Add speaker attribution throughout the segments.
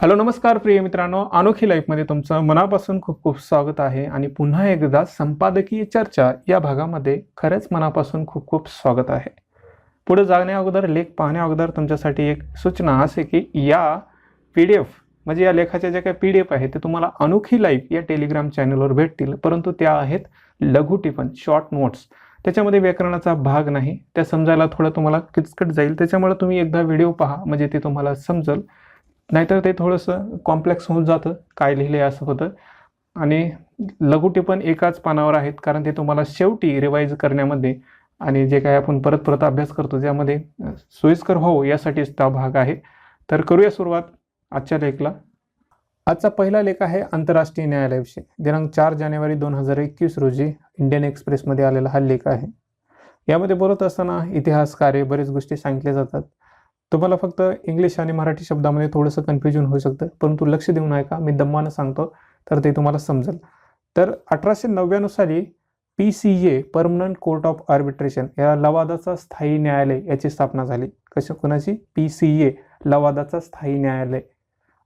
Speaker 1: Hello नमस्कार प्रिय मित्रांनो. अनोखी लाईफमध्ये तुमचं मनापासून खूप खूप स्वागत आहे आणि पुन्हा एकदा संपादकीय चर्चा या भागामध्ये खरंच मनापासून खूप खूप स्वागत आहे. पुढे जाण्या अगोदर लेख पाहण्या अगोदर तुमच्यासाठी एक सूचना असे की या पी डी एफ म्हणजे या लेखाच्या ज्या काही पी डी एफ आहे ते तुम्हाला अनोखी लाईफ या टेलिग्राम चॅनलवर भेटतील परंतु त्या आहेत लघु टिपण शॉर्ट नोट्स त्याच्यामध्ये व्याकरणाचा भाग नाही. त्या समजायला थोडं तुम्हाला किचकट जाईल. त्याच्यामुळे तुम्ही एकदा व्हिडिओ पहा म्हणजे ते तुम्हाला समजेल. नाहीतर ते थोडंसं कॉम्प्लेक्स होऊन जातं काय लिहिले असं होतं. आणि लघुटिपण एकाच पानावर आहेत कारण ते तुम्हाला शेवटी रिवाईज करण्यामध्ये आणि जे काही आपण परत परत अभ्यास करतो ज्यामध्ये सोयीस्कर हो यासाठीच हा भाग आहे. तर करूया सुरुवात आजच्या लेखला. आजचा पहिला लेख आहे आंतरराष्ट्रीय न्यायालयाविषयी. दिनांक चार जानेवारी दोन हजार एकवीस रोजी इंडियन एक्सप्रेसमध्ये आलेला हा लेख आहे. यामध्ये बोलत असताना इतिहासकार्य बरेच गोष्टी सांगितल्या जातात. तुम्हाला फक्त इंग्लिश आणि मराठी शब्दामध्ये थोडंसं कन्फ्युजन होऊ शकतं परंतु लक्ष देऊन ऐका मी दम्मानं सांगतो तर ते तुम्हाला समजेल. तर अठराशे नव्याण्णव साली P C A permanent court of arbitration या लवादाचा स्थायी न्यायालय याची स्थापना झाली. कशा कोणाची? पी सी ए लवादाचा स्थायी न्यायालय.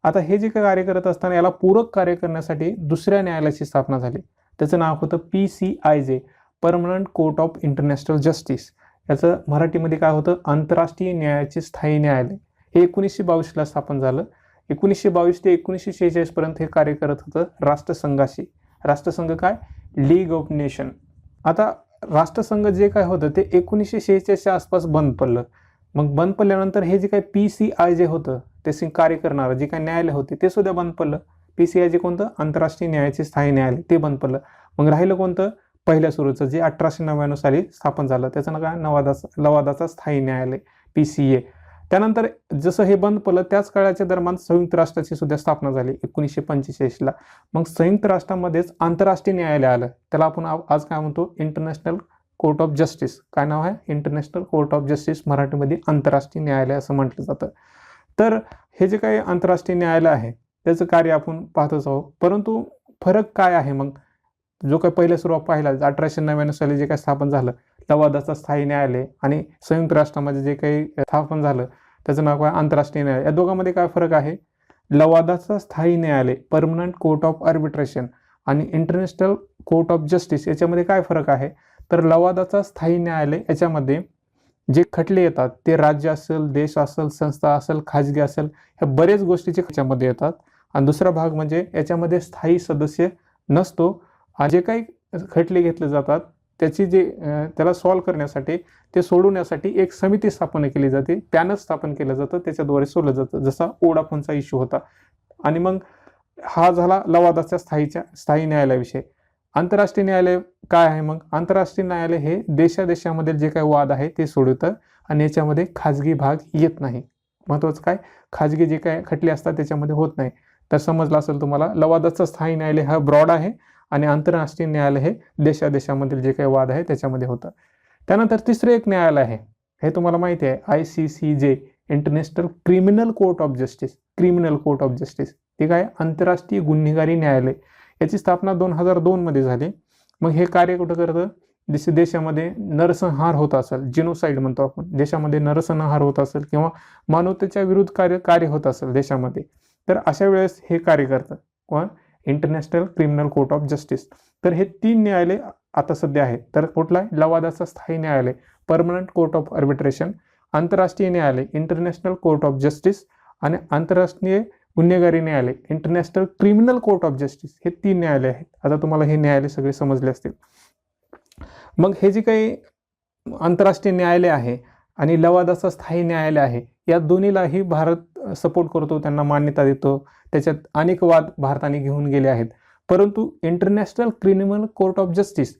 Speaker 1: आता हे जे काही कार्य करत असताना याला पूरक कार्य करण्यासाठी दुसऱ्या न्यायालयाची स्थापना झाली. त्याचं नाव होतं P C I J permanent court of international justice याचं मराठीमध्ये काय होतं? आंतरराष्ट्रीय न्यायाचे स्थायी न्यायालय. हे एकोणीसशे बावीसला स्थापन झालं. एकोणीसशे बावीस ते एकोणीसशे शेहेचाळीसपर्यंत हे कार्य करत होतं राष्ट्रसंघाशी. राष्ट्रसंघ काय? लीग ऑफ नेशन आता राष्ट्रसंघ जे काय होतं ते एकोणीसशे शेहेचाळीसच्या आसपास बंद पडलं. मग बंद पडल्यानंतर हे जे काय पी सी आय जे होतं ते सिंग कार्य करणारं जे काय न्यायालय होते ते सुद्धा बंद पडलं. पी सी आय जे कोणतं? आंतरराष्ट्रीय न्यायाचे स्थायी न्यायालय ते बंद पडलं. मग राहिलं कोणतं? पहिल्या सुरूचं जे अठराशे नव्याण्णव साली स्थापन झालं त्याचं नाव काय? नवादाचा लवादाचा स्थायी न्यायालय पी सी ए त्यानंतर जसं हे बंद पडलं त्याच काळाच्या दरम्यान संयुक्त राष्ट्राची सुद्धा स्थापना झाली एकोणीसशे पंचेचाळीसला. मग संयुक्त राष्ट्रामध्येच आंतरराष्ट्रीय न्यायालय आलं. त्याला आपण आज काय म्हणतो? इंटरनॅशनल कोर्ट ऑफ जस्टिस काय नाव आहे? इंटरनॅशनल कोर्ट ऑफ जस्टिस मराठीमध्ये आंतरराष्ट्रीय न्यायालय असं म्हटलं जातं. तर हे जे काही आंतरराष्ट्रीय न्यायालय आहे त्याचं कार्य आपण पाहतच आहोत. परंतु फरक काय आहे मग? जो काही पहिल्या सुरुवात पाहिला अठराशे नव्याण्णव साली जे काही स्थापन झालं लवादाचं स्थायी न्यायालय आणि संयुक्त राष्ट्रामध्ये जे काही स्थापन झालं त्याचं नाव काय? आंतरराष्ट्रीय न्यायालय. या दोघांमध्ये काय फरक आहे? लवादाचं स्थायी न्यायालय परमनंट कोर्ट ऑफ आर्बिट्रेशन आणि इंटरनॅशनल कोर्ट ऑफ जस्टिस याच्यामध्ये काय फरक आहे? तर लवादाचा स्थायी न्यायालय याच्यामध्ये जे खटले येतात ते राज्य असेल देश असेल संस्था असेल खाजगी असेल ह्या बरेच गोष्टीचे याच्यामध्ये येतात. आणि दुसरा भाग म्हणजे याच्यामध्ये स्थायी सदस्य नसतो. आणि जे काही खटले घेतले जातात त्याची जे त्याला सॉल्व्ह करण्यासाठी ते सोडवण्यासाठी एक समिती स्थापन केली जाते. पॅनल स्थापन केलं जातं. त्याच्याद्वारे सोडलं जातं. जसा ओडाफोनचा इश्यू होता. आणि मग हा झाला लवादाच्या स्थायीच्या स्थायी न्यायालयाविषयी. आंतरराष्ट्रीय न्यायालय काय आहे मग? आंतरराष्ट्रीय न्यायालय हे देशादेशामधील जे काही वाद आहे ते सोडवतं आणि याच्यामध्ये खाजगी भाग येत नाही. महत्त्वाचं काय? खाजगी जे काय खटले असतात त्याच्यामध्ये होत नाही. तर समजलं असेल तुम्हाला लवादाचं स्थायी न्यायालय हा ब्रॉड आहे. आणि आंतरराष्ट्रीय न्यायालय हे देशादेशामधील जे काही वाद आहे त्याच्यामध्ये होतं. त्यानंतर तिसरं एक न्यायालय आहे. हे तुम्हाला माहिती आहे I C C J international criminal court of justice criminal court of justice ते काय आंतरराष्ट्रीय गुन्हेगारी न्यायालय. याची स्थापना दोन हजार दोनमध्ये झाली. मग हे कार्य कुठं करतं? जसे देशामध्ये नरसंहार होत असेल जिनोसाईड म्हणतो आपण. देशामध्ये नरसंहार होत असेल किंवा मानवतेच्या विरुद्ध कार्य कार्य होत असेल देशामध्ये. तर अशा वेळेस हे कार्य करतं. कोण? International criminal court of justice तर हे तीन न्यायालय आता सध्या आहेत. तर कुठला आहे? लवादाचा स्थायी न्यायालय परमनंट कोर्ट ऑफ आर्बिट्रेशन आंतरराष्ट्रीय न्यायालय इंटरनॅशनल कोर्ट ऑफ जस्टिस आणि आंतरराष्ट्रीय गुन्हेगारी न्यायालय international criminal court of justice हे तीन न्यायालय आहेत. आता तुम्हाला हे न्यायालय सगळे समजले असतील. मग हे जे काही आंतरराष्ट्रीय न्यायालय आहे आणि लवादाचा स्थायी न्यायालय आहे या दोन्हीलाही भारत सपोर्ट करतो त्यांना मान्यता देतो. त्याच्यात अनेक वाद भारताने घेऊन गेले आहेत. परंतु international criminal court of justice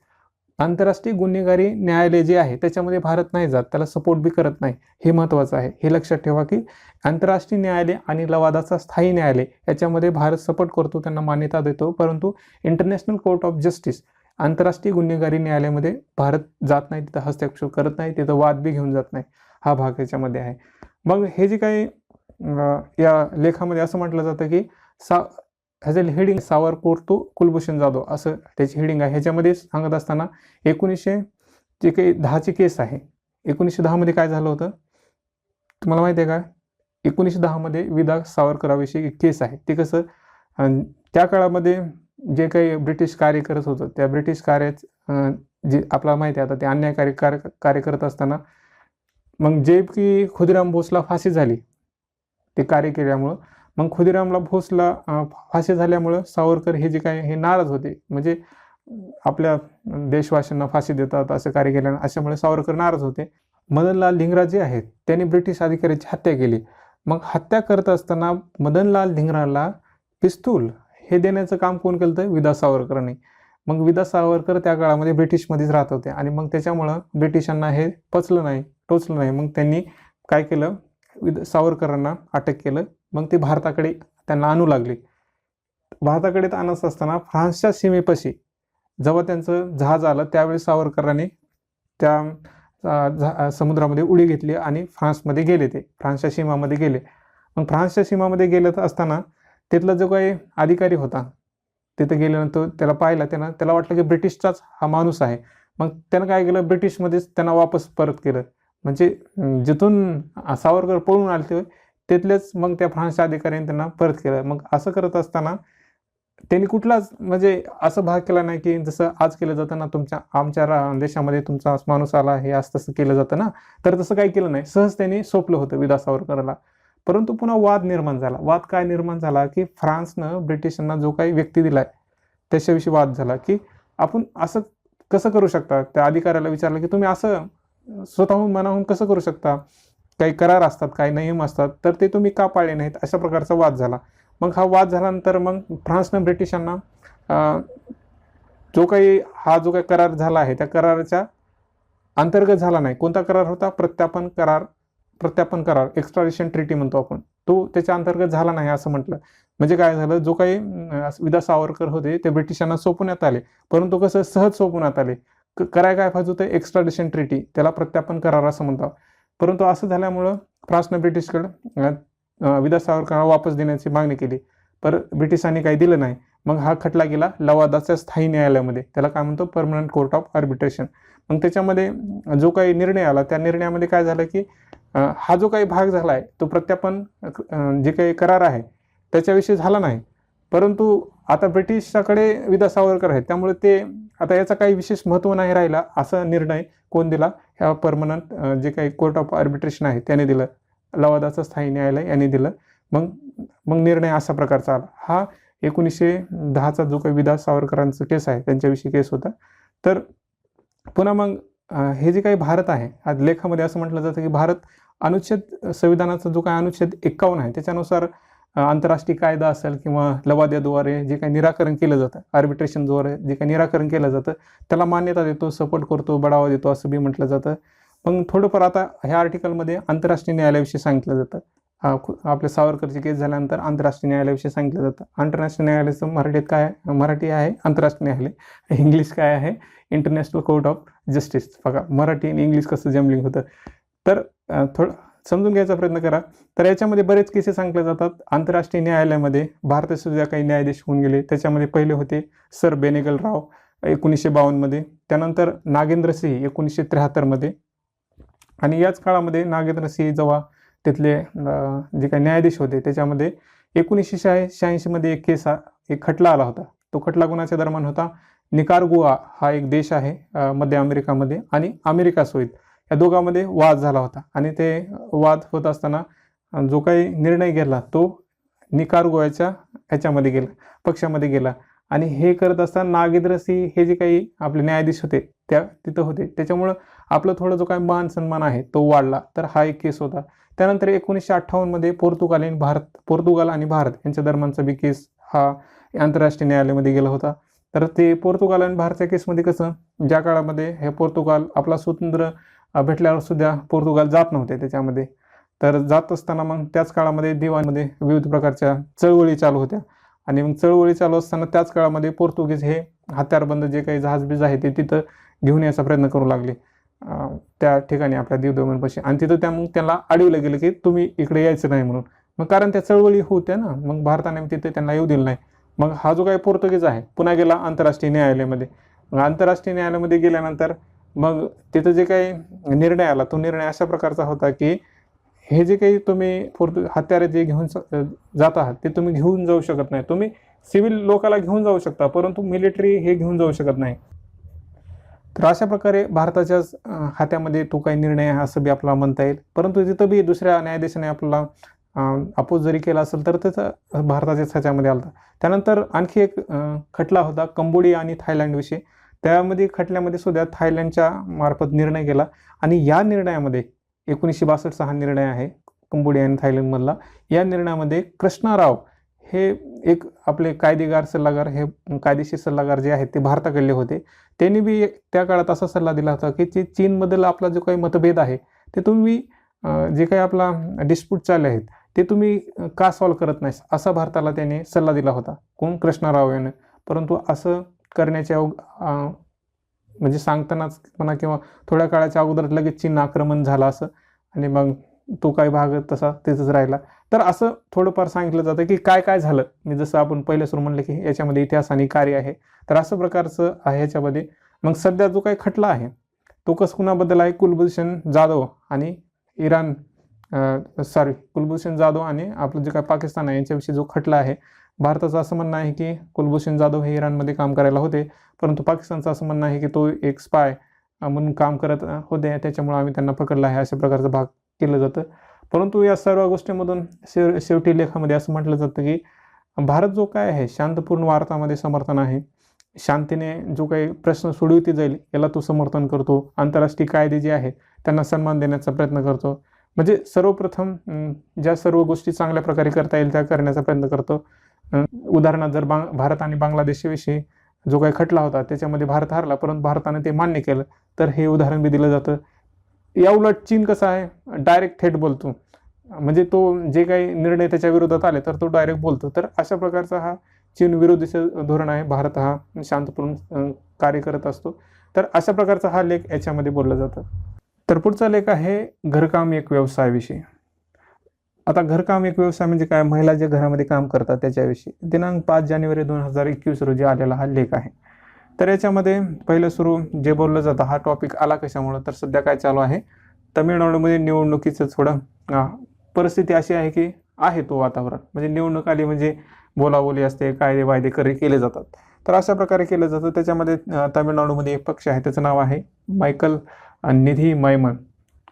Speaker 1: आंतरराष्ट्रीय गुन्हेगारी न्यायालय जे आहे त्याच्यामध्ये भारत नाही जात. त्याला सपोर्ट बी करत नाही. हे महत्त्वाचं आहे. हे लक्षात ठेवा की आंतरराष्ट्रीय न्यायालय आणि लवादाचा स्थायी न्यायालय याच्यामध्ये भारत सपोर्ट करतो त्यांना मान्यता देतो. परंतु इंटरनॅशनल कोर्ट ऑफ जस्टिस आंतरराष्ट्रीय गुन्हेगारी न्यायालयामध्ये भारत जात नाही तिथं हस्तक्षेप करत नाही तिथं वाद बी घेऊन जात नाही. हा भाग याच्यामध्ये आहे. मग हे जे काही या लेखामध्ये असं म्हटलं जातं की सा ह्याचं हेडिंग सावर तो कुलभूषण जाधव असं त्याची हेडिंग आहे. ह्याच्यामध्ये सांगत असताना एकोणीसशे जे काही दहाची केस आहे एकोणीसशे दहामध्ये काय झालं होतं? तुम्हाला माहिती आहे का? एकोणीसशे दहामध्ये विदा सावरकराविषयी एक केस आहे. ते कसं? त्या काळामध्ये जे काही ब्रिटिश कार्य करत होतं त्या ब्रिटिश कार्यात जे आपल्याला माहिती आहे आता ते अन्यायकारी कार्य कार्य करत असताना मग जे की खुदिराम भोसला फाशी झाली ते कार्य केल्यामुळं. मग खुदिरामला भोसला फाशी झाल्यामुळं सावरकर हे जे काय हे नाराज होते. म्हणजे आपल्या देशवासींना फाशी देतात असं कार्य केल्यानं अशामुळे सावरकर नाराज होते. मदनलाल धिंगरा जे आहेत त्यांनी ब्रिटिश अधिकाऱ्याची हत्या केली. मग हत्या करत असताना मदनलाल धिंगराला पिस्तूल हे देण्याचं काम कोण केलं तर विदा सावरकरांनी. मग विदा सावरकर त्या काळामध्ये ब्रिटिशमध्येच राहत होते. आणि मग त्याच्यामुळं ब्रिटिशांना हे पचलं नाही टोचलं नाही. मग त्यांनी काय केलं? विद सावरकरांना अटक केलं. मग ते भारताकडे त्यांना आणू लागले. भारताकडे तर आणत असताना फ्रान्सच्या सीमेपाशी जेव्हा त्यांचं जहाज आलं त्यावेळी सावरकरांनी त्या समुद्रामध्ये उडी घेतली आणि फ्रान्समध्ये गेले ते. फ्रान्सच्या सीमामध्ये गेले. मग फ्रान्सच्या सीमामध्ये गेले तर असताना तिथला जो काही अधिकारी होता तिथं गेल्यानंतर त्याला पाहिला त्यानं त्याला वाटलं की ब्रिटिशचाच हा माणूस आहे. मग त्यानं काय केलं? ब्रिटिशमध्येच त्यांना वापस परत केलं. म्हणजे जिथून सावरकर पळून आले ते तिथलेच मग त्या फ्रान्सच्या अधिकाऱ्यांनी त्यांना परत केलं. मग असं करत असताना त्यांनी कुठलाच म्हणजे असं भाग केला नाही की जसं आज केलं जातं ना तुमच्या आमच्या रा- देशामध्ये तुमचा माणूस आला हे असं तसं केलं जातं ना तर तसं काही केलं नाही. सहज त्यांनी सोपलं होतं विदा सावरकरला परंतु पुन्हा वाद निर्माण झाला. वाद काय निर्माण झाला की फ्रान्सनं ब्रिटिशांना जो काही व्यक्ती दिलाय त्याच्याविषयी वाद झाला की आपण असं कसं करू शकता? त्या अधिकाऱ्याला विचारलं की तुम्ही असं स्वतःहून मनाहून कसं करू शकता? काही करार असतात काही नियम असतात तर ते तुम्ही का पाळले नाहीत? अशा प्रकारचा वाद झाला. मग हा वाद झाल्यानंतर मग फ्रान्सनं ब्रिटिशांना जो काही हा जो काही करार झाला आहे त्या कराराच्या अंतर्गत झाला नाही. कोणता करार होता? प्रत्यापन करार प्रत्यापन करार एक्स्ट्राडिशन ट्रिटी म्हणतो आपण. तो त्याच्या अंतर्गत झाला नाही असं म्हटलं. म्हणजे काय झालं? जो काही विदा सावरकर होते ते ब्रिटिशांना सोपवण्यात आले. परंतु कसं? सहज सोपवण्यात आले. कराय काय पाहिजे होतं एक्स्ट्राडिशन ट्रिटी त्याला प्रत्यापन करार असं म्हणतात. परंतु असं झाल्यामुळं फ्रान्सनं ब्रिटिशकडं विदा सावरकरांना वापस देण्याची मागणी केली. पर ब्रिटिशांनी काही दिलं नाही. मग हा खटला गेला लवादाच्या स्थायी न्यायालयामध्ये. त्याला काय म्हणतो? परमनंट कोर्ट ऑफ आर्बिट्रेशन मग त्याच्यामध्ये जो काही निर्णय आला त्या निर्णयामध्ये काय झालं की हा जो काही भाग झाला आहे तो प्रत्यापन जे काही करार आहे त्याच्याविषयी झाला नाही. परंतु आता ब्रिटिशाकडे विदा सावरकर आहेत. त्यामुळे ते आता याचा काही विशेष महत्त्व नाही राहिला असा निर्णय कोण दिला? ह्या परमनंट जे काही कोर्ट ऑफ आर्बिट्रेशन आहे त्याने दिलं. लवादाचं स्थायी न्यायालय याने दिलं. मग मग निर्णय अशा प्रकारचा आला. हा एकोणीसशे दहाचा जो काही विदा सावरकरांचं केस आहे त्यांच्याविषयी केस होता. तर पुन्हा मग हे जे काही भारत आहे आज लेखामध्ये असं म्हटलं जातं की भारत अनुच्छेद संविधानाचा जो काही अनुच्छेद एक्कावन्न आहे त्याच्यानुसार आंतरराष्ट्रीय कायदा असेल किंवा लवाद्याद्वारे जे काही निराकरण केलं जातं आर्बिट्रेशनद्वारे जे काही निराकरण केलं जातं त्याला मान्यता देतो सपोर्ट करतो बढावा देतो असं बी म्हटलं जातं. मग थोडंफार आता ह्या आर्टिकलमध्ये आंतरराष्ट्रीय न्यायालयाविषयी सांगितलं जातं. आपल्या सावरकरची केस झाल्यानंतर आंतरराष्ट्रीय न्यायालयाविषयी सांगितलं जातं. आंतरराष्ट्रीय न्यायालयाचं मराठीत काय मराठी आहे आंतरराष्ट्रीय न्यायालय. इंग्लिश काय आहे? इंटरनॅशनल कोर्ट ऑफ जस्टिस बघा मराठी आणि इंग्लिश कसं जमलिंग होतं. तर थोडं समजून घ्यायचा प्रयत्न करा. तर याच्यामध्ये बरेच केसेस सांगितले जातात. आंतरराष्ट्रीय न्यायालयामध्ये भारतात सुद्धा काही न्यायाधीश होऊन गेले. त्याच्यामध्ये पहिले होते सर बेनेगल राव एकोणीसशे बावन्नमध्ये. त्यानंतर नागेंद्र सिंह एकोणीसशे त्र्याहत्तरमध्ये. आणि याच काळामध्ये नागेंद्र सिंह जेव्हा तिथले जे काही न्यायाधीश होते त्याच्यामध्ये एकोणीसशे शहा शहाऐंशीमध्ये एक केस हा एक खटला आला होता. तो खटला गुणाच्या दरम्यान होता? निकारगुआ हा एक देश आहे मध्य अमेरिकामध्ये आणि अमेरिका सोयीत या दोघांमध्ये वाद झाला होता. आणि ते वाद होत असताना जो काही निर्णय घेतला तो निकार गोव्याच्या ह्याच्यामध्ये गेला पक्षामध्ये गेला. आणि हे करत असताना नागेंद्र सिंह हे जे काही आपले न्यायाधीश होते त्या तिथं होते. त्याच्यामुळं आपलं थोडं जो काही मान सन्मान आहे तो वाढला. तर हा एक केस होता. त्यानंतर एकोणीसशे अठ्ठावन्नमध्ये पोर्तुगालीन भारत पोर्तुगाल आणि भारत यांच्या दरम्यानचा बी केस हा आंतरराष्ट्रीय न्यायालयामध्ये गेला होता. तर ते पोर्तुगाल आणि भारतच्या केसमध्ये कसं ज्या काळामध्ये हे पोर्तुगाल आपला स्वतंत्र भेटल्यावर सुद्धा पोर्तुगाल जात नव्हते त्याच्यामध्ये. तर जात असताना मग त्याच काळामध्ये दिवाणमध्ये विविध प्रकारच्या चळवळी चालू होत्या. आणि मग चळवळी चालू असताना त्याच काळामध्ये पोर्तुगीज हे हत्यारबंद जे काही जहाजबीज आहे ते तिथं घेऊन यायचा प्रयत्न करू लागले. त्या ठिकाणी आपल्या दीवदमनपाशी आणि तिथं त्या मग त्यांना अडवलं गेलं की तुम्ही इकडे यायचं नाही म्हणून. मग कारण त्या चळवळी होत्या ना मग भारताने तिथे त्यांना येऊ दिलं नाही. मग हा जो काही पोर्तुगीज आहे पुन्हा गेला आंतरराष्ट्रीय न्यायालयामध्ये. मग आंतरराष्ट्रीय न्यायालयामध्ये गेल्यानंतर मग तिथं जे काही निर्णय आला तो निर्णय अशा प्रकारचा होता की हे जे काही तुम्ही फोर्थ हत्यारे जे घेऊन जात आहात ते तुम्ही घेऊन जाऊ शकत नाही. तुम्ही सिव्हिल लोकाला घेऊन जाऊ शकता परंतु मिलिटरी हे घेऊन जाऊ शकत नाही. तर अशा प्रकारे भारताच्याच हात्यामध्ये तो काही निर्णय आहे असं बी आपल्याला म्हणता येईल. परंतु तिथं बी दुसऱ्या न्यायाधीशाने आपल्याला अपोज जरी केला असेल तर त्याचा भारताच्याच ह्याच्यामध्ये आला त्यानंतर आणखी एक खटला होता कंबोडिया आणि थायलंडविषयी. त्यामध्ये खटल्यामध्ये सुद्धा थायलंडच्या मार्फत निर्णय केला आणि या निर्णयामध्ये एकोणीसशे बासष्टचा हा निर्णय आहे कंबोडिया आणि थायलंडमधला या निर्णयामध्ये कृष्णाराव हे एक आपले कायदेगार सल्लागार हे कायदेशीर सल्लागार जे आहेत ते भारताकडले होते. त्यांनी बी त्या काळात असा सल्ला दिला होता की जे चीनमधील आपला जो काही मतभेद आहे ते तुम्ही जे काही आपला डिस्प्यूट चालले आहेत ते तुम्ही का सॉल्व्ह करत नाही असा भारताला त्याने सल्ला दिला होता. कोण? कृष्णाराव यानं. परंतु असं करण्याच्या अव- म्हणजे सांगतानाच म्हणा किंवा थोड्या काळाच्या अगोदर लगेच चीन आक्रमण झालं असं आणि मग तो काही भाग तसा तिथंच राहिला. तर असं थोडंफार सांगितलं जातं की काय काय झालं? मी जसं आपण पहिले सुरू म्हणलं की याच्यामध्ये इतिहास आणि कार्य आहे. तर असं प्रकारचं आहे याच्यामध्ये. मग सध्या जो काही खटला आहे तो कस कुणाबद्दल आहे? कुलभूषण जाधव आणि इराण सॉरी कुलभूषण जाधव आणि आपलं जे काय पाकिस्तान आहे यांच्याविषयी जो खटला आहे भारताचं असं म्हणणं आहे की कुलभूषण जाधव हे इराणमध्ये काम करायला होते परंतु पाकिस्तानचं असं म्हणणं आहे की तो एक स्पाय म्हणून काम करत होते. त्याच्यामुळे आम्ही त्यांना पकडलं आहे अशा प्रकारचा भाग केलं जातं. परंतु या सर्व गोष्टीमधून शेव शेवटी लेखामध्ये असं म्हटलं जातं की भारत जो काय आहे शांतपूर्ण वार्तामध्ये समर्थन आहे. शांतीने जो काही प्रश्न सोडविती जाईल याला तो समर्थन करतो. आंतरराष्ट्रीय कायदे जे आहे त्यांना सन्मान देण्याचा प्रयत्न करतो. म्हणजे सर्वप्रथम ज्या सर्व गोष्टी चांगल्या प्रकारे करता येईल त्या करण्याचा प्रयत्न करतो. उदाहरणार्थ जर बांग भारत आणि बांगलादेशाविषयी जो काही खटला होता त्याच्यामध्ये भारत हारला परंतु भारताने ते मान्य केलं. तर हे उदाहरण बी दिलं जातं. या उलट चीन कसं आहे? डायरेक्ट थेट बोलतो. म्हणजे तो जे काही निर्णय त्याच्या विरोधात आले तर तो डायरेक्ट बोलतो. तर अशा प्रकारचा हा चीन विरोधीचं धोरण आहे. भारत हा शांतपूर्ण कार्य करत असतो. तर अशा प्रकारचा हा लेख याच्यामध्ये बोलला जातं. तर पुढचा लेख आहे घरकाम एक व्यवसायाविषयी आता घरकाम एक व्यवसाय म्हणजे काय? महिला जे घरामध्ये काम करतात त्याच्याविषयी. दिनांक पाच जानेवारी दोन हजार एकवीस रोजी आलेला हा लेख आहे. तर याच्यामध्ये पहिलं सुरू जे बोललं जातं हा टॉपिक आला कशामुळं? तर सध्या काय चालू आहे? तमिळनाडूमध्ये निवडणुकीचं थोडं परिस्थिती अशी आहे की आहे तो वातावरण. म्हणजे निवडणूक आली म्हणजे बोलाबोली असते कायदे वायदे करे केले जातात. तर अशा प्रकारे केलं जातं. त्याच्यामध्ये तमिळनाडूमध्ये तामिळनाडूमध्ये एक पक्ष आहे त्याचं नाव आहे मायकल निधी मैमन.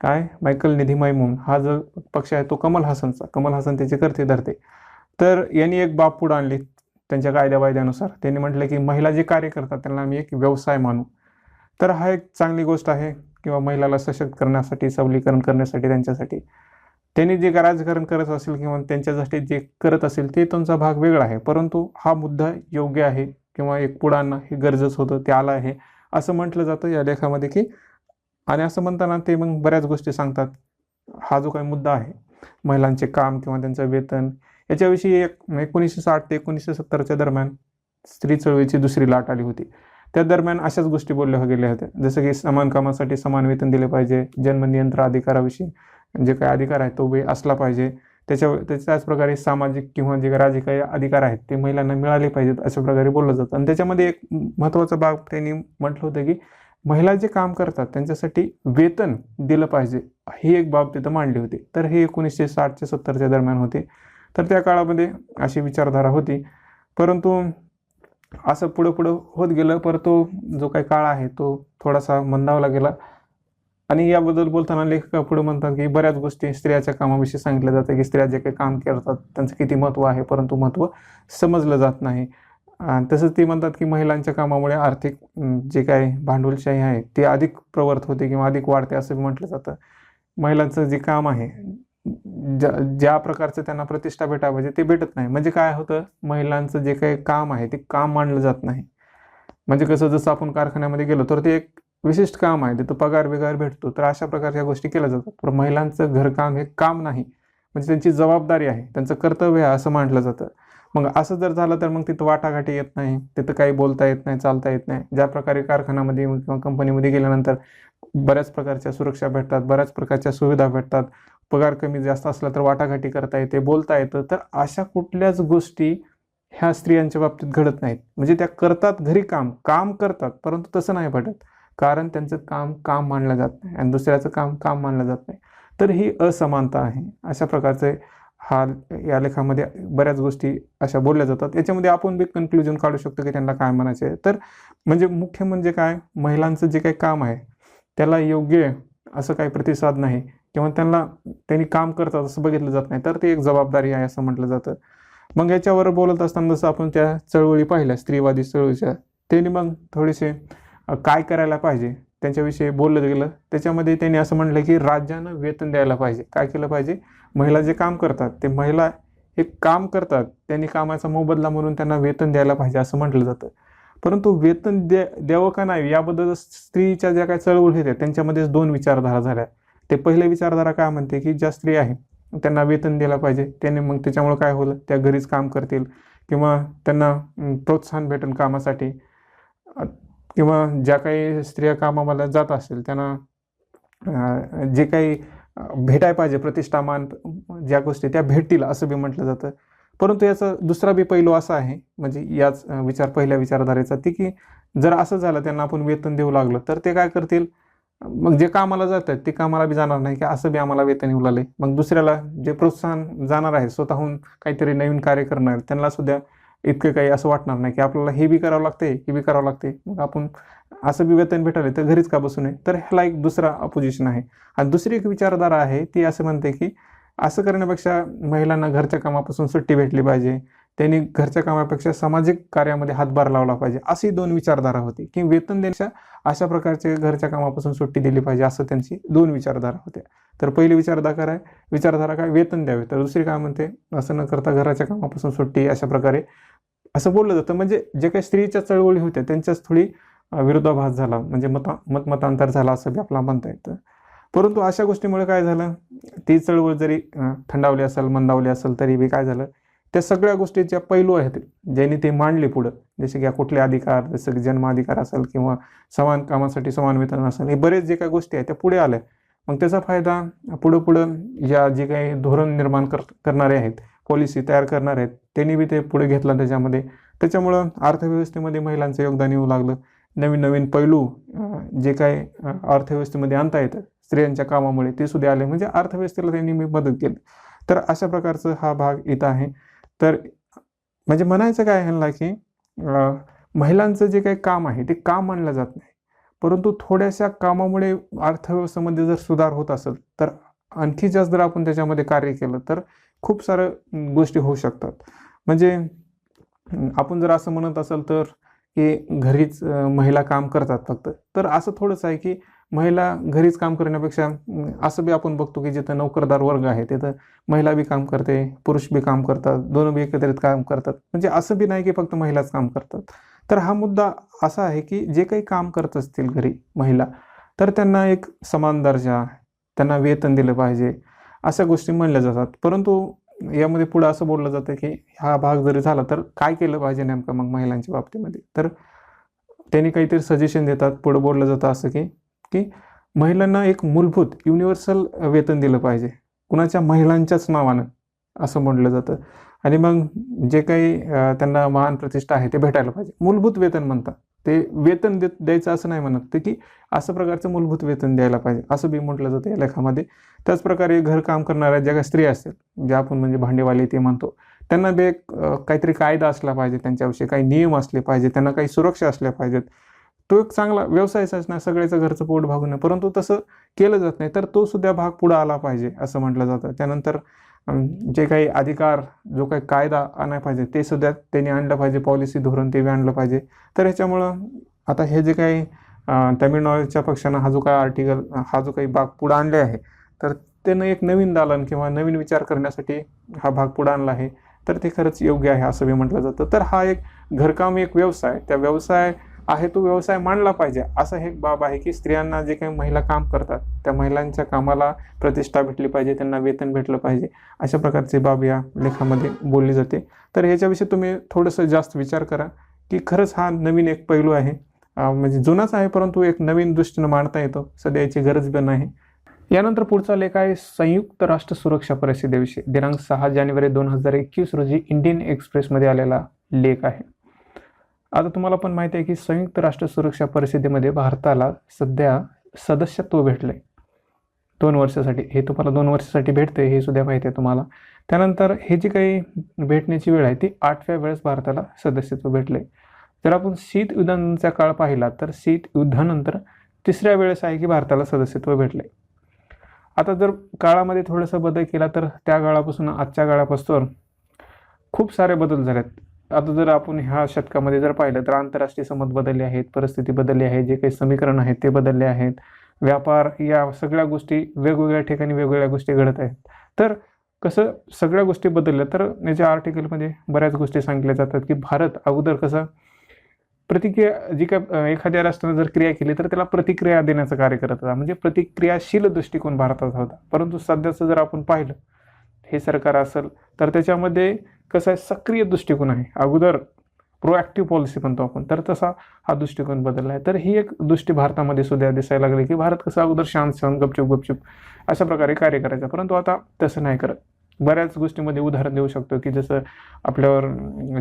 Speaker 1: काय? मायकल निधी मैमून हा जो पक्ष आहे तो कमल हसनचा. कमल हसन त्याचे करते धरते. तर यांनी एक बाब पुढे आणली त्यांच्या कायद्या वायद्यानुसार त्यांनी म्हटलं की महिला जे कार्य करतात त्यांना आम्ही एक व्यवसाय मानू. तर हा एक चांगली गोष्ट आहे किंवा महिलाला सशक्त करण्यासाठी सबलीकरण करण्यासाठी त्यांच्यासाठी. त्यांनी जे राजकारण करत असेल किंवा त्यांच्यासाठी जे करत असेल ते त्यांचा भाग वेगळा आहे. परंतु हा मुद्दा योग्य आहे किंवा एक पुढे आणणं हे गरजेचं होतं ते आलं आहे. असं म्हटलं जातं या लेखामध्ये की आणि असं म्हणताना ते मग बऱ्याच गोष्टी सांगतात. हा जो काही मुद्दा आहे महिलांचे काम किंवा त्यांचं वेतन याच्याविषयी एक एकोणीसशे साठ ते एकोणीसशे सत्तरच्या दरम्यान स्त्री चळवळीची दुसरी लाट आली होती. त्या दरम्यान अशाच गोष्टी बोलल्या गेल्या होत्या. जसं की समान कामासाठी समान वेतन दिले पाहिजे जन्मनियंत्रण अधिकाराविषयी जे काही अधिकार आहे तो वेळ असला पाहिजे. त्याच्या त्याच प्रकारे सामाजिक किंवा जे काही राजकीय अधिकार आहेत ते महिलांना मिळाले पाहिजेत अशा प्रकारे बोललं जातं. आणि त्याच्यामध्ये एक महत्त्वाचा भाग त्यांनी म्हटलं होतं की महिला जे काम करतात त्यांच्यासाठी वेतन दिलं पाहिजे ही एक बाब तिथं मांडली होती. तर हे एकोणीसशे साठच्या सत्तरच्या दरम्यान होते. तर त्या काळामध्ये अशी विचारधारा होती. परंतु असं पुढं पुढं होत गेलं पर तो जो काही काळ आहे तो थोडासा मंदावला गेला. आणि याबद्दल बोलताना लेखक पुढे म्हणतात की बऱ्याच गोष्टी स्त्रियाच्या कामाविषयी सांगितल्या जातं की स्त्रिया जे काही काम करतात त्यांचं किती महत्त्व आहे परंतु महत्त्व समजलं जात नाही. तसंच ते म्हणतात की महिलांच्या कामामुळे आर्थिक जे काय भांडवलशाही आहे ते अधिक प्रवर्त होते किंवा अधिक वाढते असं म्हटलं जातं. महिलांचं जे काम आहे ज्या ज्या प्रकारचं त्यांना प्रतिष्ठा भेटायला पाहिजे म्हणजे ते भेटत नाही. म्हणजे काय होतं? महिलांचं जे काही काम आहे ते काम मानलं जात नाही. म्हणजे कसं जसं आपण कारखान्यामध्ये गेलो तर ते एक विशिष्ट काम आहे तिथं पगार बिगार भेटतो तर अशा प्रकारच्या गोष्टी केल्या जातात. पण महिलांचं घरकाम हे काम नाही. म्हणजे त्यांची जबाबदारी आहे त्यांचं कर्तव्य आहे असं मानलं जातं. मग असं जर झालं तर मग तिथं वाटाघाटी येत नाही तिथं काही बोलता येत नाही चालता येत नाही. ज्या प्रकारे कारखान्यामध्ये किंवा कंपनीमध्ये गेल्यानंतर बऱ्याच प्रकारच्या सुरक्षा भेटतात बऱ्याच प्रकारच्या सुविधा भेटतात. पगार कमी जास्त असला तर वाटाघाटी करता येते बोलता येतं. तर अशा कुठल्याच गोष्टी ह्या स्त्रियांच्या बाबतीत घडत नाहीत. म्हणजे त्या करतात घरी काम काम करतात परंतु तसं नाही भेटत कारण त्यांचं काम काम मानलं जात नाही आणि दुसऱ्याचं काम काम मानलं जात नाही. तर ही असमानता आहे. अशा प्रकारचे हा या लेखामध्ये बऱ्याच गोष्टी अशा बोलल्या जातात. याच्यामध्ये आपण बी कन्क्लुजन काढू शकतो की त्यांना काय म्हणायचे आहे तर म्हणजे मुख्य म्हणजे काय? महिलांचं जे काही काम आहे त्याला योग्य असं काही प्रतिसाद नाही किंवा त्यांना त्यांनी काम करतात असं बघितलं जात नाही तर ते एक जबाबदारी आहे असं म्हटलं जातं. मग याच्यावर बोलत असताना जसं आपण त्या चळवळी पाहिल्या स्त्रीवादी चळवळीच्या त्यांनी मग थोडेसे काय करायला पाहिजे त्यांच्याविषयी बोललं गेलं. त्याच्यामध्ये त्यांनी असं म्हटलं की राज्यानं वेतन द्यायला पाहिजे. काय केलं पाहिजे? महिला जे काम करतात ते महिला हे काम करतात त्यांनी कामाचा मोबदला म्हणून त्यांना वेतन द्यायला पाहिजे असं म्हटलं जातं. परंतु वेतन द्या द्यावं का नाही याबद्दल स्त्रीच्या ज्या काही चळवळी होत्या त्यांच्यामध्येच दोन विचारधारा झाल्या. ते पहिले विचारधारा काय म्हणते की ज्या स्त्री आहे त्यांना वेतन द्यायला पाहिजे त्याने मग त्याच्यामुळे काय होलं त्या घरीच काम करतील किंवा त्यांना प्रोत्साहन भेटेल कामासाठी. किंवा ज्या काही स्त्रिया कामाला जात असतील त्यांना जे काही भेटाय पाहिजे प्रतिष्ठामान ज्या गोष्टी त्या भेटतील असं बी म्हटलं जातं. परंतु याचा दुसरा बी पैलू असा आहे म्हणजे याच विचार पहिल्या विचारधारेचा ती की जर असं झालं त्यांना आपण वेतन देऊ लागलं तर ते काय करतील? मग जे कामाला जातात ते कामाला बी जाणार नाही की असं बी आम्हाला वेतन येऊ लागले मग दुसऱ्याला जे प्रोत्साहन जाणार आहे स्वतःहून काहीतरी नवीन कार्य करणार त्यांना सुद्धा इतकं काही असं वाटणार नाही की आपल्याला हे बी करावं लागते हे बी करावं लागते मग आपण असं बी वेतन भेटायला तर घरीच का बसू नये तर ह्याला एक दुसरा अपोजिशन आहे. आणि दुसरी एक विचारधारा आहे ती असं म्हणते की असं करण्यापेक्षा महिलांना घरच्या कामापासून सुट्टी भेटली पाहिजे. त्यांनी घरच्या कामापेक्षा सामाजिक कार्यामध्ये हातभार लावला पाहिजे. अशी दोन विचारधारा होती. की वेतन देण्याच्या अशा प्रकारचे घरच्या कामापासून सुट्टी दिली पाहिजे असं त्यांची दोन विचारधारा होत्या. तर पहिली विचारधारा काय? विचारधारा काय? वेतन द्यावे. तर दुसरी काय म्हणते? असं न करता घराच्या कामापासून सुट्टी अशा प्रकारे असं बोललं जातं. म्हणजे जे काही स्त्रीच्या चळवळी होत्या त्यांच्याच थोडी विरोधाभास झाला. म्हणजे मता मतमतांतर झाला असं बी आपल्याला म्हणता येतं. परंतु अशा गोष्टीमुळे काय झालं? ती चळवळ जरी थंडावली असेल मंदावली असेल तरी बी काय झालं? त्या सगळ्या गोष्टीच्या पैलू आहेत. ज्यांनी ते मांडले पुढं. जसे की कुठले अधिकार जसं की जन्माधिकार असेल किंवा समान कामासाठी समान वेतन असेल हे बरेच जे काही गोष्टी आहेत त्या पुढे आल्या. मग त्याचा फायदा पुढं पुढं या जे काही धोरण निर्माण कर करणारे आहेत पॉलिसी तयार करणारे आहेत त्यांनी बी ते पुढे घेतलं त्याच्यामध्ये. त्याच्यामुळं अर्थव्यवस्थेमध्ये महिलांचं योगदान येऊ लागलं. नवीन नवीन पैलू जे काही अर्थव्यवस्थेमध्ये आणता येतं स्त्रियांच्या कामामुळे ते सुद्धा आले. म्हणजे अर्थव्यवस्थेला त्यांनी मी मदत केली. तर अशा प्रकारचं हा भाग इथं आहे. तर म्हणजे म्हणायचं काय ह्यांना की महिलांचं जे काही काम आहे ते काम मानलं जात नाही. परंतु थोड्याशा कामामुळे अर्थव्यवस्थेमध्ये जर सुधार होत असेल तर आणखी जास्त जर आपण त्याच्यामध्ये कार्य केलं तर खूप सारं गोष्टी होऊ शकतात. म्हणजे आपण जर असं म्हणत असेल तर की घरीच महिला काम करतात फक्त. तर असं थोडंसं आहे की महिला घरीच काम करण्यापेक्षा असं बी आपण बघतो की जिथं नोकरदार वर्ग आहे तिथं महिला बी काम करते पुरुष बी काम करतात दोन बी एकत्रित काम करतात. म्हणजे असं बी नाही की फक्त महिलाच काम करतात. तर हा मुद्दा असा आहे की जे काही काम करत असतील घरी महिला तर त्यांना एक समान दर्जा त्यांना वेतन दिलं पाहिजे अशा गोष्टी म्हणल्या जातात. परंतु यामध्ये पुढं असं बोललं जातं की हा भाग जरी झाला तर काय केलं पाहिजे नेमकं मग महिलांच्या बाबतीमध्ये? तर त्यांनी काहीतरी सजेशन देतात पुढं बोललं जातं असं की की महिलांना एक मूलभूत युनिव्हर्सल वेतन दिलं पाहिजे. कुणाच्या? महिलांच्याच नावानं असं म्हटलं जातं. आणि मग जे काही त्यांना मान प्रतिष्ठा आहे ते भेटायला पाहिजे. मूलभूत वेतन म्हणतात. ते वेतन देत द्यायचं असं नाही म्हणत ते की असं प्रकारचं मूलभूत वेतन द्यायला पाहिजे. असं बी म्हटलं जातं या लेखामध्ये. त्याचप्रकारे घरकाम करणाऱ्या ज्या काही स्त्रिया असतील ज्या आपण म्हणजे भांडेवाली ते म्हणतो त्यांना बी एक काहीतरी कायदा असला पाहिजे त्यांच्याविषयी काही नियम असले पाहिजे त्यांना काही सुरक्षा असल्या पाहिजेत. तो एक चांगला व्यवसायच असणार सगळ्याचं घरचं पोट भागणं परंतु तसं केलं जात नाही तर तो सुद्धा भाग पुढं आला पाहिजे असं म्हटलं जातं. त्यानंतर जे काही अधिकार जो काही कायदा आणायला पाहिजे ते सुद्धा त्यांनी आणलं पाहिजे. पॉलिसी धोरण ते बी आणलं पाहिजे. तर ह्याच्यामुळं आता हे जे काही तमिळनाडूच्या तामिळनाडूच्या पक्षानं हा जो काही आर्टिकल हा जो काही भाग पुढं आणले आहे तर त्यानं एक नवीन दालन किंवा नवीन विचार करण्यासाठी हा भाग पुढं आणला आहे. तर ते खरंच योग्य आहे असं बी म्हटलं जातं. तर हा एक घरकाम एक व्यवसाय त्या व्यवसाय आहे तो व्यवसाय मांडला पाहिजे. असं हे एक बाब आहे की स्त्रियांना जे काही महिला काम करतात त्या महिलांच्या कामाला प्रतिष्ठा भेटली पाहिजे त्यांना वेतन भेटलं पाहिजे. अशा प्रकारची बाब या लेखामध्ये बोलली जाते. तर ह्याच्याविषयी तुम्ही थोडंसं जास्त विचार करा की खरंच हा नवीन एक पैलू आहे. म्हणजे जुनाच आहे परंतु एक नवीन दृष्टीनं मांडता येतो. सध्या याची गरज पण आहे यानंतर पुढचा लेख आहे संयुक्त राष्ट्र सुरक्षा परिषदेविषयी. दिनांक सहा जानेवारी दोन हजार एकवीस रोजी इंडियन एक्सप्रेसमध्ये आलेला लेख आहे. आता तुम्हाला पण माहिती आहे की संयुक्त राष्ट्र सुरक्षा परिषदेमध्ये भारताला सध्या सदस्यत्व भेटलं आहे दोन वर्षासाठी. हे तुम्हाला दोन वर्षासाठी भेटते हे सुद्धा माहिती आहे तुम्हाला. त्यानंतर हे जी काही भेटण्याची वेळ आहे ती आठव्या वेळेस भारताला सदस्यत्व भेटले जर आपण शीत युद्धांचा काळ पाहिला तर शीत युद्धानंतर तिसऱ्या वेळेस आहे की भारताला सदस्यत्व भेटले आता जर काळामध्ये थोडासा बदल केला तर त्या काळापासून आजच्या काळापासून खूप सारे बदल झालेत. आता जर आपण ह्या शतकामध्ये जर पाहिलं तर आंतरराष्ट्रीय संबंध बदलले आहेत परिस्थिती बदलली आहे जे काही समीकरण आहेत ते बदलले आहेत. व्यापार या सगळ्या गोष्टी वेगवेगळ्या ठिकाणी वेगवेगळ्या गोष्टी घडत आहेत. तर कसं सगळ्या गोष्टी बदलल्या तर याच्या आर्टिकलमध्ये बऱ्याच गोष्टी सांगितल्या जातात की भारत अगोदर कसं प्रतिक्रिया जी काय एखाद्या राष्ट्रानं जर क्रिया केली तर त्याला प्रतिक्रिया देण्याचं कार्य करत होता. म्हणजे प्रतिक्रियाशील दृष्टिकोन भारताचा होता. परंतु सध्याचं जर आपण पाहिलं हे सरकार असेल तर त्याच्यामध्ये कसं आहे सक्रिय दृष्टिकोन आहे. अगोदर प्रोॲक्टिव्ह पॉलिसी म्हणतो आपण तर तसा हा दृष्टिकोन बदलला आहे. तर ही एक दृष्टी भारतामध्ये सुद्धा दिसायला लागली की भारत कसं अगोदर शांत शांत गपचूप गपचूप अशा प्रकारे कार्य करायचं. परंतु आता तसं नाही करत. बऱ्याच गोष्टीमध्ये उदाहरण देऊ शकतो की जसं आपल्यावर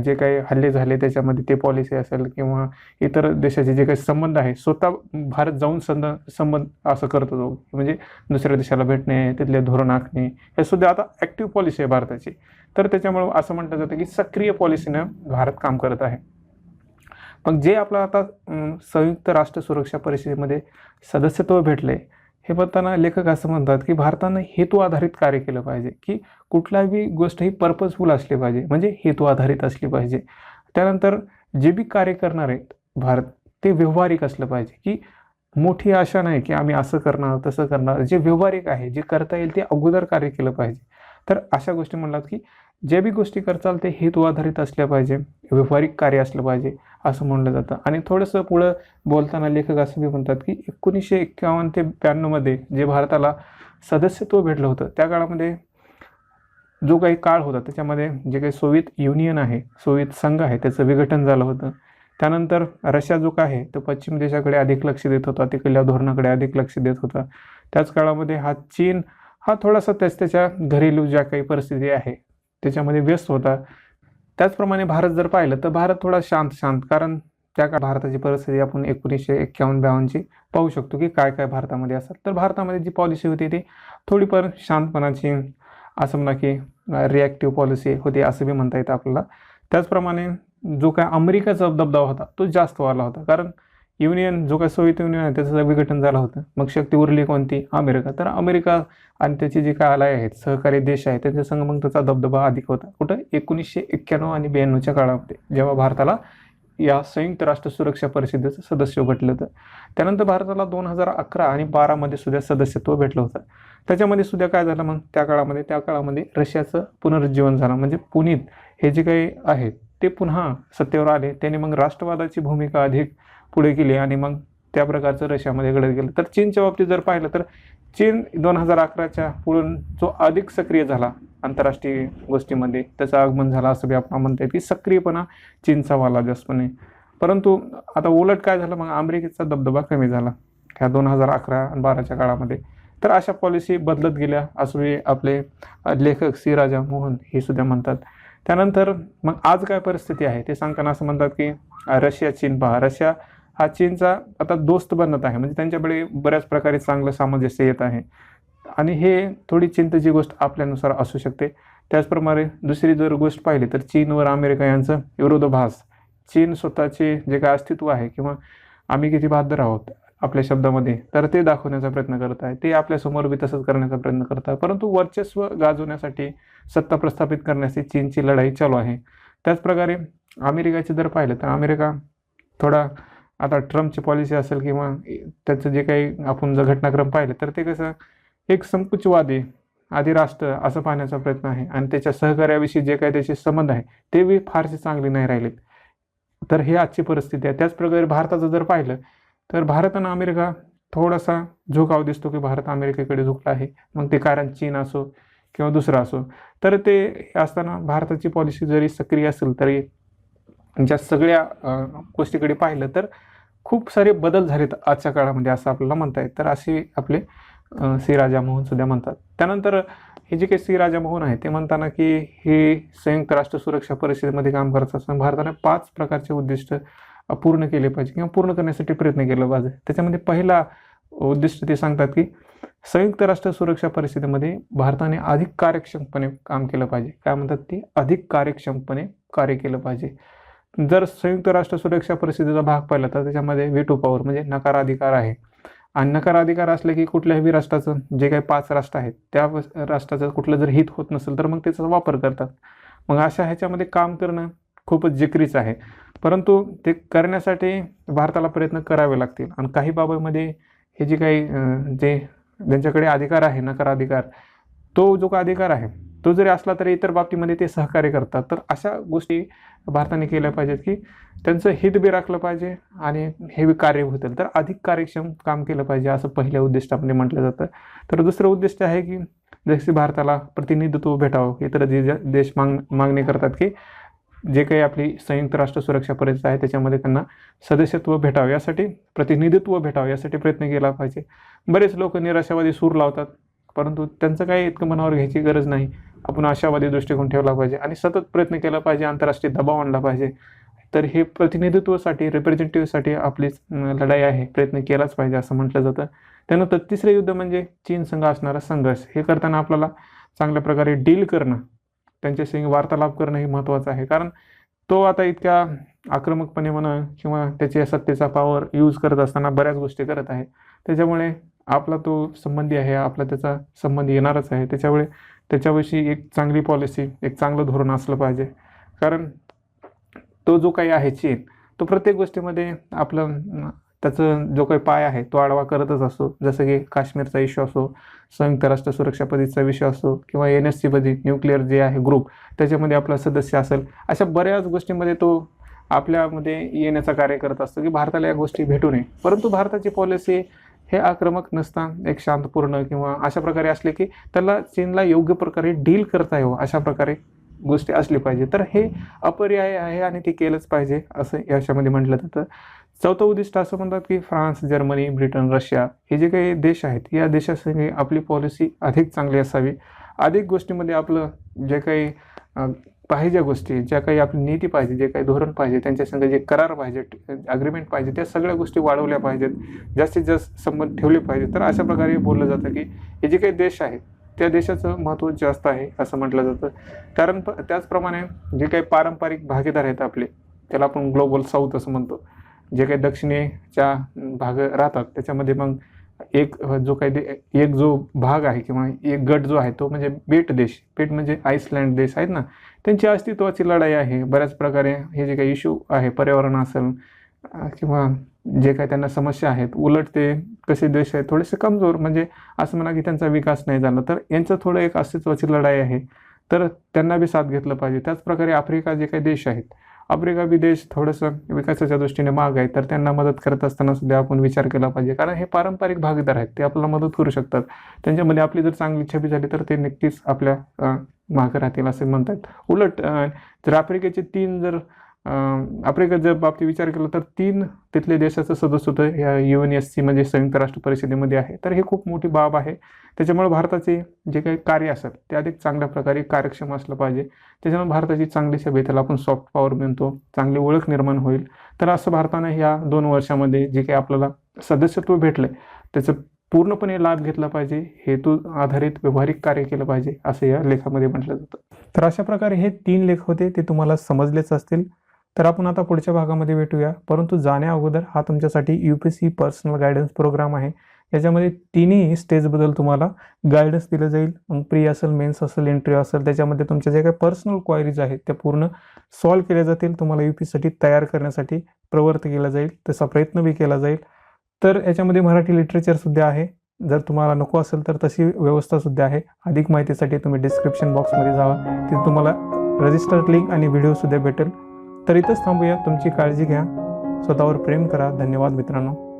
Speaker 1: जे काही हल्ले झाले त्याच्यामध्ये ते पॉलिसी असेल किंवा इतर देशाचे जे काही संबंध आहे स्वतः भारत जाऊन संद संबंध असं करतो तो. म्हणजे दुसऱ्या देशाला भेटणे तिथले धोरण आखणे हे सुद्धा आता ॲक्टिव्ह पॉलिसी आहे भारताची. तर त्याच्यामुळं असं म्हटलं जातं की सक्रिय पॉलिसीनं भारत काम करत आहे. मग जे आपलं आता संयुक्त राष्ट्र सुरक्षा परिषदेमध्ये सदस्यत्व भेटले हे बघताना लेखक असं म्हणतात की भारतानं हेतू आधारित कार्य केलं पाहिजे की कुठलाही गोष्ट ही पर्पजफुल असली पाहिजे म्हणजे हेतू आधारित असली पाहिजे. त्यानंतर जे बी कार्य करणार आहेत भारत ते व्यवहारिक असलं पाहिजे की मोठी आशा नाही की आम्ही असं करणार तसं करणार. जे व्यवहारिक आहे जे करता येईल ते अगोदर कार्य केलं पाहिजे. तर अशा गोष्टी म्हणलात की जे बी गोष्टी करचाल ते हेतू आधारित असल्या पाहिजे व्यवहारिक कार्य असलं पाहिजे असं म्हणलं जातं. आणि थोडंसं पुढं बोलताना लेखक असं बी म्हणतात की एकोणीसशे एक्क्यावन्न ते ब्याण्णवमध्ये जे भारताला सदस्यत्व भेटलं होतं त्या काळामध्ये जो काही काळ होता त्याच्यामध्ये जे काही सोवियत युनियन आहे सोवियत संघ आहे त्याचं विघटन झालं होतं. त्यानंतर रशिया जो काय आहे तो पश्चिम देशाकडे अधिक लक्ष देत होता तिकडल्या धोरणाकडे अधिक लक्ष देत होता. त्याच काळामध्ये हा चीन हा थोडासा त्याच त्याच्या घरेलू ज्या काही परिस्थिती आहे त्याच्यामध्ये व्यस्त होता. त्याचप्रमाणे भारत जर पाहिलं तर भारत थोडा शांत शांत. कारण त्या काळ भारताची परिस्थिती आपण एकोणीसशे एक्क्यावन्न ब्यावन्नची पाहू शकतो की काय काय भारतामध्ये असतात. तर भारतामध्ये जी पॉलिसी होती ती थोडीफार शांतपणाची असं म्हणा की रिॲक्टिव्ह पॉलिसी होती असं बी म्हणता येतं आपल्याला. त्याचप्रमाणे जो काय अमेरिकाचा दबदबा होता तो जास्त वाढला होता. कारण युनियन जो काय सोवियत युनियन आहे त्याचं विघटन झालं होतं. मग शक्ती उरली कोणती? अमेरिका. तर अमेरिका आणि त्याचे जे काय आलाय आहेत सहकारी देश आहेत त्यांच्यासंग मग त्याचा दबदबा अधिक होता. कुठं? एकोणीसशे एक्क्याण्णव आणि ब्याण्णवच्या काळामध्ये जेव्हा भारताला या संयुक्त राष्ट्र सुरक्षा परिषदेचं सदस्य भेटलं होतं. त्यानंतर भारताला दोन हजार अकरा आणि बारामध्ये सुद्धा सदस्यत्व भेटलं होतं. त्याच्यामध्ये सुद्धा काय झालं मग? त्या काळामध्ये त्या काळामध्ये रशियाचं पुनरुज्जीवन झालं. म्हणजे पुनीत हे जे काही आहेत ते पुन्हा सत्तेवर आले. त्यांनी मग राष्ट्रवादाची भूमिका अधिक पुढे केली आणि मग त्या प्रकारचं रशियामध्ये घडत गेलं. तर चीनच्या बाबतीत जर पाहिलं तर चीन दोन हजार अकराच्या पुढून जो अधिक सक्रिय झाला आंतरराष्ट्रीय गोष्टीमध्ये त्याचं आगमन झालं असं बी आपण म्हणता की सक्रियपणा चीनचा वाला जास्तपणे. परंतु आता उलट काय झालं? मग अमेरिकेचा दबदबा कमी झाला ह्या दोन हजार अकरा आणि बाराच्या काळामध्ये. तर अशा पॉलिसी बदलत गेल्या असं आपले लेखक सी राजा मोहन हे सुद्धा म्हणतात. त्यानंतर मग आज काय परिस्थिती आहे? ते सांगताना असं म्हणतात की रशिया चीन पहा. रशिया हा चीनचा आता दोस्त बनत आहे. म्हणजे त्यांच्याकडे बऱ्याच प्रकारे चांगलं सामंजस्य येत आहे. आणि हे थोडी चिंतेची गोष्ट आपल्यानुसार असू शकते. त्याचप्रमाणे दुसरी जर गोष्ट पाहिली तर चीनवर अमेरिका यांचं विरोधाभास. चीन स्वतःचे जे काय अस्तित्व आहे किंवा आम्ही किती बहादर आहोत आपल्या शब्दामध्ये तर ते दाखवण्याचा प्रयत्न करत आहे. ते आपल्यासमोर बी तसंच करण्याचा प्रयत्न करत आहे. परंतु वर्चस्व गाजवण्यासाठी सत्ता प्रस्थापित करण्याची चीनची लढाई चालू आहे. त्याचप्रकारे अमेरिकाचे जर पाहिलं तर अमेरिका थोडा आता ट्रम्पची पॉलिसी असेल किंवा त्याचं जे काही आपण जर घटनाक्रम पाहिलं तर ते कसं एक संकुचवादी आधी राष्ट्र असं पाहण्याचा प्रयत्न आहे. आणि त्याच्या सहकार्याविषयी जे काही त्याचे संबंध आहे ते बी फारसे चांगले नाही राहिलेत. तर ही आजची परिस्थिती आहे. त्याचप्रकारे भारताचं जर पाहिलं तर भारत आणि अमेरिका थोडासा झुकाव दिसतो की भारत अमेरिकेकडे झुकला आहे. मग ते कारण चीन असो किंवा दुसरं असो. तर ते असताना भारताची पॉलिसी जरी सक्रिय असेल तरी ज्या सगळ्या गोष्टीकडे पाहिलं तर खूप सारे बदल झालेत आजच्या काळामध्ये असं आपल्याला म्हणता येईल. तर असे आपले अ, सी सुद्धा म्हणतात. त्यानंतर हे जे काही सी राजामोहन आहे ते म्हणताना की हे संयुक्त राष्ट्र सुरक्षा परिषदेमध्ये काम करत असताना भारताने पाच प्रकारचे उद्दिष्ट पूर्ण केले पाहिजे किंवा पूर्ण करण्यासाठी प्रयत्न केला पाहिजे. त्याच्यामध्ये पहिला उद्दिष्ट ते सांगतात की संयुक्त राष्ट्र सुरक्षा परिषदेमध्ये भारताने अधिक कार्यक्षमपणे काम केलं पाहिजे. काय म्हणतात ते? अधिक कार्यक्षमपणे कार्य केलं पाहिजे. जर संयुक्त राष्ट्र सुरक्षा परिषदेचा भाग पाहिला तर त्याच्यामध्ये व्हिटो पॉवर म्हणजे नकाराधिकार आहे. आणि नकाराधिकार असले की कुठल्याही राष्ट्राचं जे काही पाच राष्ट्र आहेत त्या राष्ट्राचं कुठलं जर हित होत नसेल तर मग त्याचा वापर करतात. मग अशा ह्याच्यामध्ये काम करणं खूपच जिकरीचं आहे. परंतु ते करण्यासाठी भारताला प्रयत्न करावे लागतील. आणि काही बाबीमध्ये हे जे काही जे ज्यांच्याकडे अधिकार आहे नकाराधिकार तो जो का अधिकार आहे तो जरी असला तरी इतर बाबतीमध्ये ते सहकार्य करतात. तर अशा गोष्टी भारताने केल्या पाहिजेत की त्यांचं हित बी राखलं पाहिजे आणि हे बी कार्य होतील. तर अधिक कार्यक्षम काम केलं पाहिजे असं पहिल्या उद्दिष्टामध्ये म्हटलं जातं. तर दुसरं उद्दिष्ट आहे की जसे भारताला प्रतिनिधित्व भेटावं इतर जे देश माग मागणी करतात की जे काही आपली संयुक्त राष्ट्र सुरक्षा परिषद आहे त्याच्यामध्ये त्यांना सदस्यत्व भेटावं यासाठी प्रतिनिधित्व भेटावं यासाठी प्रयत्न केला पाहिजे. बरेच लोक निराशावादी सूर लावतात परंतु त्यांचं काही इतकं मनावर घ्यायची गरज नाही. आपण आशावादी दृष्टिकोन ठेवला पाहिजे आणि सतत प्रयत्न केला पाहिजे आंतरराष्ट्रीय दबाव आणला पाहिजे. तर हे प्रतिनिधित्वासाठी रिप्रेझेंटेटिव्हसाठी आपली लढाई आहे. प्रयत्न केलाच पाहिजे असं म्हटलं जातं. त्यानंतर तिसरे युद्ध म्हणजे चीन संघ असणारा संघर्ष. हे करताना आपल्याला चांगल्या प्रकारे डील करणं त्यांच्याशी वार्तालाप करणं हे महत्त्वाचं आहे. कारण तो आता इतक्या आक्रमकपणे म्हणा किंवा त्याच्या सत्तेचा पॉवर यूज करत असताना बऱ्याच गोष्टी करत आहे. त्याच्यामुळे आपला तो संबंधी आहे आपला त्याचा संबंध येणारच आहे. त्याच्यामुळे त्याच्याविषयी एक चांगली पॉलिसी एक चांगलं धोरण असलं पाहिजे. कारण तो जो काही आहे चीन तो प्रत्येक गोष्टीमध्ये आपलं त्याचं जो काही पाय आहे तो आडवा करतच असतो जसं की काश्मीरचा इश्यू असो संयुक्त राष्ट्र सुरक्षा परिषदेचा विषय असो किंवा एन एस सीमध्ये न्यूक्लिअर जे आहे ग्रुप त्याच्यामध्ये आपला सदस्य असेल अशा बऱ्याच गोष्टींमध्ये तो आपल्यामध्ये येण्याचा कार्य करत असतो की भारताला या गोष्टी भेटू नये. परंतु भारताची पॉलिसी हे आक्रमक नसता एक शांतपूर्ण किंवा अशा प्रकारे असले की त्याला चीनला योग्य प्रकारे डील करता येवं अशा प्रकारे गोष्टी असली पाहिजे. तर हे अपर्याय आहे आणि ते केलंच पाहिजे असं याच्यामध्ये म्हटलं जातं. चौथं उद्दिष्ट असं म्हणतात की फ्रान्स जर्मनी ब्रिटन रशिया हे जे काही देश आहेत या देशासंगे आपली पॉलिसी अधिक चांगली असावी. अधिक गोष्टीमध्ये आपलं जे काही पाहिजे गोष्टी ज्या काही आपली नीती पाहिजे जे काही धोरण पाहिजे त्यांच्यासंग जे करार पाहिजे अग्रीमेंट पाहिजे त्या सगळ्या गोष्टी वाढवल्या पाहिजेत. जास्तीत जास्त संबंध ठेवले पाहिजे तर अशा प्रकारे बोललं जातं की हे जे काही देश आहेत त्या देशाचं महत्त्व जास्त आहे असं म्हटलं जातं. कारण प त्याचप्रमाणे जे काही पारंपरिक भागीदार आहेत आपले त्याला आपण ग्लोबल साऊथ असं म्हणतो. जे काही दक्षिणेच्या भाग राहतात त्याच्यामध्ये मग एक जो काही दे एक जो भाग आहे किंवा एक गट जो आहे तो म्हणजे बेट देश बेट म्हणजे आईसलँड देश आहेत ना त्यांची अस्तित्वाची लढाई आहे. बऱ्याच प्रकारे हे जे काही इश्यू आहे पर्यावरण असेल किंवा जे काही त्यांना समस्या आहेत उलट ते कसे देश आहेत थोडेसे कमजोर म्हणजे असं म्हणा की त्यांचा विकास नाही झाला तर यांचं थोडं एक अस्तित्वाची लढाई आहे. तर त्यांना बी साथ घेतलं पाहिजे. त्याचप्रकारे आफ्रिका जे काही देश आहेत आफ्रिका विदेश देश थोडंसं विकासाच्या दृष्टीने माग आहे तर त्यांना मदत करत असताना सुद्धा आपण विचार केला पाहिजे. कारण हे पारंपरिक भागीदार आहेत ते आपल्याला मदत करू शकतात. त्यांच्यामध्ये आपली जर चांगली छबी झाली तर ते नक्कीच आपल्या मागे मागं राहतील असे म्हणतात. उलट जर आफ्रिकेचे तीन जर अं, जर बाबतीत विचार केला तर तीन तिथले देशाचं सदस्य होतं. या यू एन एस सी म्हणजे संयुक्त राष्ट्र परिषदेमध्ये आहे. तर हे खूप मोठी बाब आहे. त्याच्यामुळे भारताचे जे काही कार्य असतात ते अधिक चांगल्या प्रकारे कार्यक्षम असलं पाहिजे. त्याच्यामुळे भारताची चांगली सभे त्याला आपण सॉफ्ट पॉवर म्हणतो. चांगली ओळख निर्माण होईल. तर असं भारतानं ह्या दोन वर्षामध्ये जे काही आपल्याला सदस्यत्व भेटलं त्याचं पूर्णपणे लाभ घेतला पाहिजे. हेतू आधारित व्यावहारिक कार्य केलं पाहिजे असं या लेखामध्ये म्हटलं जातं. तर अशा प्रकारे हे तीन लेख होते. ते तुम्हाला समजलेच असतील. तर आपण आता पुढच्या भागामध्ये भेटूया. परंतु जाण्या अगोदर हा तुमच्यासाठी U P C personal guidance programme आहे. याच्यामध्ये तिन्ही स्टेजबद्दल तुम्हाला गायडन्स दिलं जाईल. मग प्री असेल मेन्स असेल एंट्री असेल त्याच्यामध्ये तुमच्या ज्या काही पर्सनल क्वायरीज आहेत त्या पूर्ण सॉल्व्ह केल्या जातील. तुम्हाला यू पीसाठी तयार करण्यासाठी प्रवृत्त केला जाईल. तसा प्रयत्न बी केला जाईल. तर याच्यामध्ये मराठी लिटरेचरसुद्धा आहे. जर तुम्हाला नको असेल तर तशी व्यवस्थासुद्धा आहे. अधिक माहितीसाठी तुम्ही डिस्क्रिप्शन बॉक्समध्ये जावा. तिथे तुम्हाला रजिस्टर लिंक आणि व्हिडिओसुद्धा भेटेल. तर इथंच थांबूया. तुमची काळजी घ्या. स्वतःवर प्रेम करा. धन्यवाद मित्रांनो.